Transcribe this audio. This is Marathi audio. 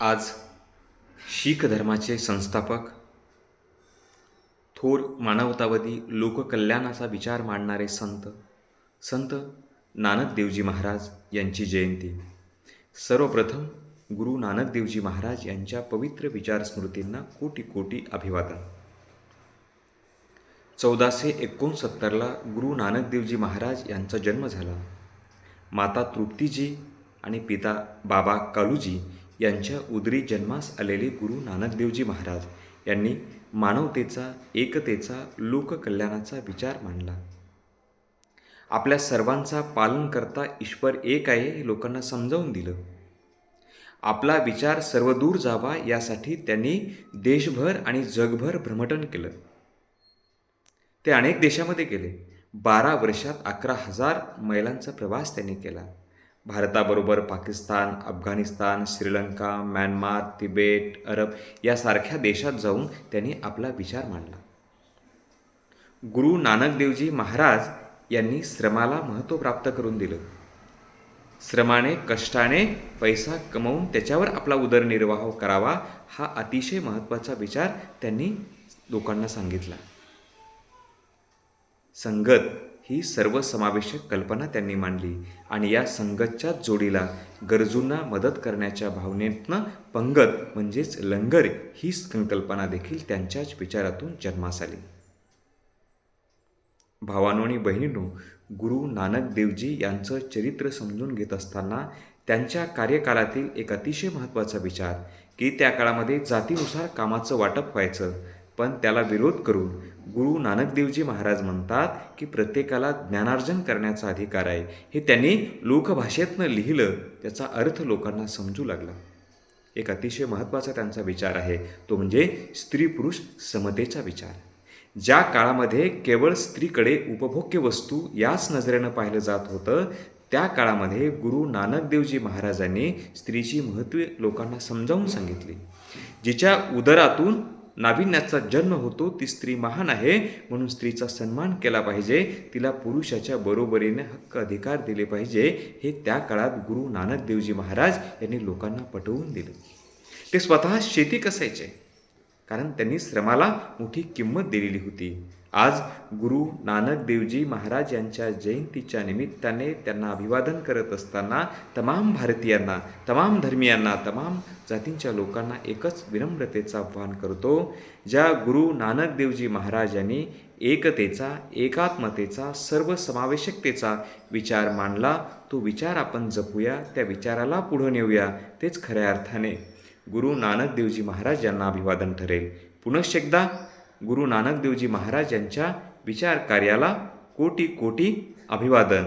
आज शीख धर्माचे संस्थापक थोर मानवतावादी लोककल्याणाचा विचार मांडणारे संत संत नानक देवजी महाराज यांची जयंती. सर्वप्रथम गुरु नानक देवजी महाराज यांच्या पवित्र विचार स्मृतींना कोटी कोटी अभिवादन. चौदाशे एकोणसत्तरला गुरु नानक देवजी महाराज यांचा जन्म झाला. माता तृप्तीजी आणि पिता बाबा कालूजी यांच्या उदरी जन्मास आलेले गुरु नानकदेवजी महाराज यांनी मानवतेचा एकतेचा लोककल्याणाचा विचार मांडला. आपल्या सर्वांचा पालन करता ईश्वर एक आहे हे लोकांना समजावून दिलं. आपला विचार सर्वदूर जावा यासाठी त्यांनी देशभर आणि जगभर भ्रमटन केलं. ते अनेक देशामध्ये गेले. बारा वर्षात अकरा हजार मैलांचा प्रवास त्यांनी केला. भारताबरोबर पाकिस्तान अफगाणिस्तान श्रीलंका म्यानमार तिबेट अरब यासारख्या देशात जाऊन त्यांनी आपला विचार मांडला. गुरु नानक देवजी महाराज यांनी श्रमाला महत्त्व प्राप्त करून दिलं. श्रमाने कष्टाने पैसा कमवून त्याच्यावर आपला उदरनिर्वाह करावा हा अतिशय महत्त्वाचा विचार त्यांनी लोकांना सांगितला. संगत ही सर्वसमावेशक कल्पना त्यांनी मांडली आणि या संगतच्या जोडीला गरजूंना मदत करण्याच्या भावनेतनं पंगत म्हणजेच लंगर ही संकल्पना देखील त्यांच्याच विचारातून जन्मास आली. भावानो आणि बहिणींनो गुरु नानक देवजी यांचं चरित्र समजून घेत असताना त्यांच्या कार्यकालातील एक अतिशय महत्त्वाचा विचार की त्या काळामध्ये जातीनुसार कामाचं वाटप व्हायचं पण त्याला विरोध करून गुरु नानकदेवजी महाराज म्हणतात की प्रत्येकाला ज्ञानार्जन करण्याचा अधिकार आहे. हे त्यांनी लोकभाषेतनं लिहिलं त्याचा अर्थ लोकांना समजू लागला. एक अतिशय महत्त्वाचा त्यांचा विचार आहे. तो म्हणजे स्त्री पुरुष समतेचा विचार. ज्या काळामध्ये केवळ स्त्रीकडे उपभोग्य वस्तू याच नजरेनं पाहिलं जात होतं त्या काळामध्ये गुरु नानकदेवजी महाराजांनी स्त्रीची महत्त्वे लोकांना समजावून सांगितली. जिच्या उदरातून नाविन्याचा जन्म होतो ती स्त्री महान आहे म्हणून स्त्रीचा सन्मान केला पाहिजे तिला पुरुषाच्या बरोबरीने हक्क अधिकार दिले पाहिजे हे त्या काळात गुरु नानक देवजी महाराज यांनी लोकांना पटवून दिले. ते स्वतः शेती कसायचे? कारण त्यांनी श्रमाला मोठी किंमत दिलेली होती. आज गुरु नानक देवजी महाराज यांच्या जयंतीच्या निमित्ताने त्यांना अभिवादन करत असताना तमाम भारतीयांना तमाम धर्मियांना तमाम जातींच्या लोकांना एकच विनम्रतेचं आव्हान करतो ज्या गुरु नानक देवजी महाराज यांनी एकतेचा एकात्मतेचा सर्वसमावेशकतेचा विचार मांडला तो विचार आपण जपूया त्या विचाराला पुढं नेऊया तेच खऱ्या अर्थाने गुरु नानक देवजी महाराज यांना अभिवादन ठरेल. पुनश्च एकदा गुरु नानक देवजी महाराज यांच्या विचार कार्याला कोटी कोटी अभिवादन.